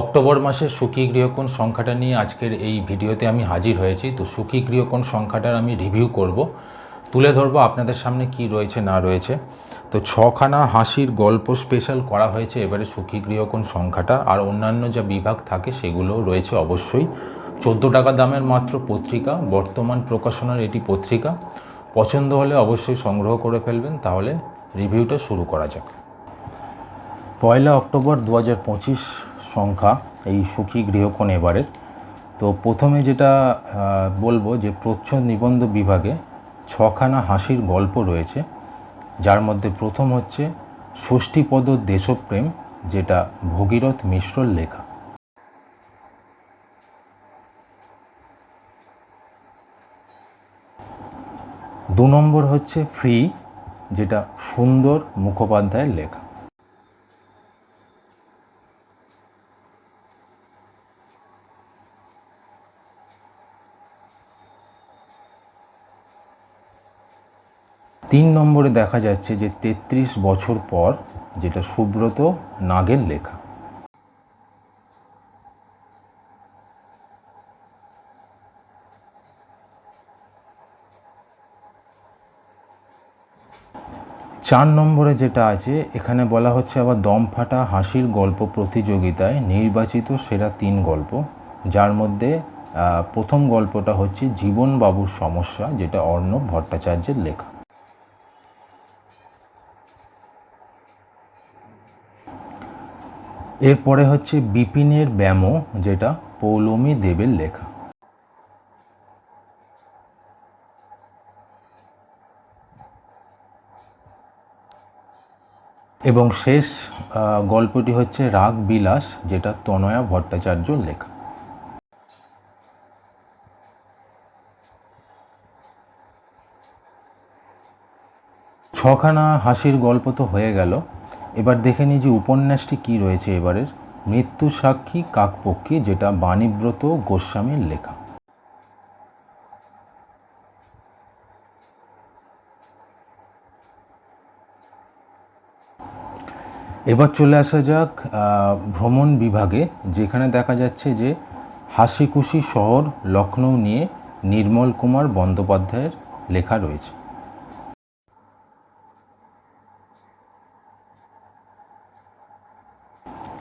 October মাসের সুখী গৃহকোণ সংখ্যাটা নিয়ে আজকের এই ভিডিওতে আমি হাজির হয়েছি। তো সুখী গৃহকোণ সংখ্যাটার আমি রিভিউ করব। তুলে ধরবো আপনাদের সামনে কি রয়েছে, না রয়েছে। তো ছখানা হাসির গল্প স্পেশাল করা হয়েছে এবারে সুখী গৃহকোণ সংখ্যাটা। আর অন্যান্য যা বিভাগ থাকে সেগুলো রয়েছে অবশ্যই। চোদ্দ টাকা দামের মাত্র পত্রিকা, বর্তমান প্রকাশনার এটি পত্রিকা। পছন্দ হলে অবশ্যই সংগ্রহ করে ফেলবেন। তাহলে রিভিউটা শুরু করা যাক। পয়লা অক্টোবর দু সংখ্যা এই সুখী গৃহকোণ এবারের। তো প্রথমে যেটা বলব যে প্রচ্ছদ নিবন্ধ বিভাগে ছখানা হাসির গল্প রয়েছে, যার মধ্যে প্রথম হচ্ছে ষষ্ঠীপদ দেশপ্রেম, যেটা ভগীরথ মিশ্রর লেখা। দু নম্বর হচ্ছে ফ্রি, যেটা সুন্দর মুখোপাধ্যায়ের লেখা। তিন নম্বরে দেখা যাচ্ছে যে তেত্রিশ বছর পর যেটা সুব্রত নাগের লেখা। চার নম্বরে যেটা আছে, এখানে বলা হচ্ছে আবার দম ফাটা হাসির গল্প প্রতিযোগিতায় নির্বাচিত সেরা তিন গল্প, যার মধ্যে প্রথম গল্পটা হচ্ছে জীবনবাবুর সমস্যা, যেটা অর্ণব ভট্টাচার্যের লেখা। এরপরে হচ্ছে বিপিনের ব্যামো, যেটা পৌলমী দেবের লেখা। এবং শেষ গল্পটি হচ্ছে রাগ বিলাস, যেটা তনয়া ভট্টাচার্যর লেখা। ছখানা হাসির গল্প তো হয়ে গেল। এবার দেখে নিই যে উপন্যাসটি কি রয়েছে এবারের। মৃত্যু সাক্ষী কাকপক্ষী, যেটা বাণীব্রত গোস্বামীর লেখা। এবার চলে আসা যাক ভ্রমণ বিভাগে, যেখানে দেখা যাচ্ছে যে হাসি খুশি শহর লখনৌ নিয়ে নির্মল কুমার বন্দ্যোপাধ্যায়ের লেখা রয়েছে।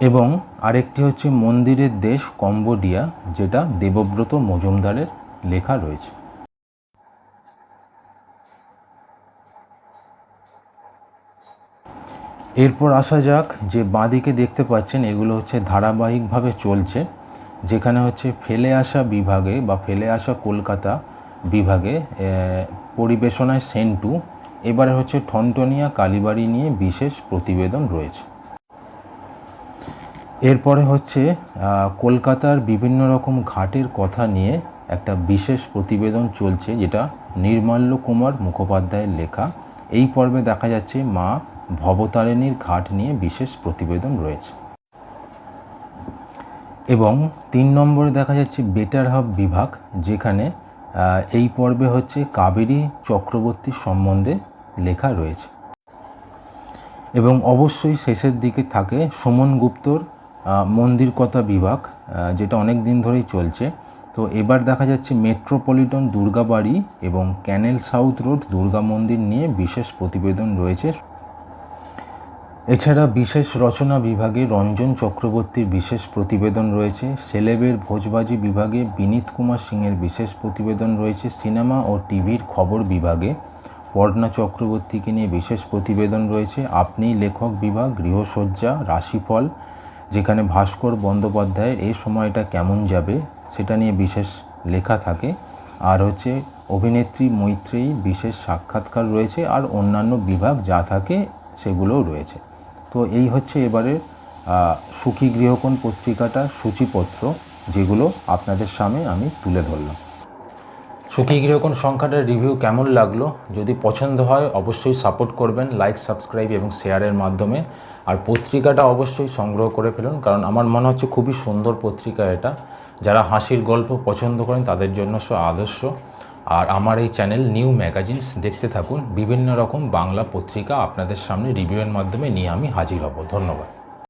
এবং আরেকটি হচ্ছে মন্দিরের দেশ কম্বোডিয়া, যেটা দেবব্রত মজুমদারের লেখা রয়েছে। এরপর আসা যাক যে বাঁদিকে দেখতে পাচ্ছেন, এগুলো হচ্ছে ধারাবাহিকভাবে চলছে, যেখানে হচ্ছে ফেলে আসা বিভাগে বা ফেলে আসা কলকাতা বিভাগে পরিবেশনায় সেন্টু, এবারে হচ্ছে ঠনটনিয়া কালীবাড়ি নিয়ে বিশেষ প্রতিবেদন রয়েছে। এরপরে হচ্ছে কলকাতার বিভিন্ন রকম ঘাটের কথা নিয়ে একটা বিশেষ প্রতিবেদন চলছে, যেটা নির্মাল্য কুমার মুখোপাধ্যায়ের লেখা। এই পর্বে দেখা যাচ্ছে মা ভবতারিণীর ঘাট নিয়ে বিশেষ প্রতিবেদন রয়েছে। এবং তিন নম্বরে দেখা যাচ্ছে বেটার হাব বিভাগ, যেখানে এই পর্বে হচ্ছে কাবেরী চক্রবর্তী সম্বন্ধে লেখা রয়েছে। এবং অবশ্যই শেষের দিকে থাকে সুমন গুপ্তর মন্দির কথা বিভাগ যেটা অনেক দিন ধরেই চলছে। তো এবার দেখা যাচ্ছে মেট্রোপলিটন দুর্গাবাড়ি এবং ক্যানেল সাউথ রোড দুর্গা মন্দির নিয়ে বিশেষ প্রতিবেদন রয়েছে। এছাড়া বিশেষ রচনা বিভাগে রঞ্জন চক্রবর্তীর বিশেষ প্রতিবেদন রয়েছে। সেলেবের ভোজবাজি বিভাগে বিনীত কুমার সিংয়ের বিশেষ প্রতিবেদন রয়েছে। সিনেমা ও টিভির খবর বিভাগে পর্ণা চক্রবর্তীকে নিয়ে বিশেষ প্রতিবেদন রয়েছে। আপনি লেখক বিভাগ, গৃহসজ্জা, রাশিফল যেখানে ভাস্কর বন্দ্যোপাধ্যায়ের এই সময়টা কেমন যাবে সেটা নিয়ে বিশেষ লেখা থাকে। আর হচ্ছে অভিনেত্রী মৈত্রেয়ী বিশেষ সাক্ষাৎকার রয়েছে আর অন্যান্য বিভাগ যা থাকে সেগুলোও রয়েছে। তো এই হচ্ছে এবারে সুখী গৃহকোণ পত্রিকাটার সূচিপত্র যেগুলো আপনাদের সামনে আমি তুলে ধরলাম। সুখী গৃহকোণ সংখ্যাটার রিভিউ কেমন লাগল? যদি পছন্দ হয় অবশ্যই সাপোর্ট করবেন, লাইক, সাবস্ক্রাইব এবং শেয়ারের মাধ্যমে। আর পত্রিকাটা অবশ্যই সংগ্রহ করে ফেলুন, কারণ আমার মনে হচ্ছে খুবই সুন্দর পত্রিকা এটা। যারা হাসির গল্প পছন্দ করেন, তাদের জন্য সব আদর্শ। আর আমার এই চ্যানেল নিউ ম্যাগাজিনস দেখতে থাকুন। বিভিন্ন রকম বাংলা পত্রিকা আপনাদের সামনে রিভিউয়ের মাধ্যমে নিয়ে আমি হাজির হব। ধন্যবাদ।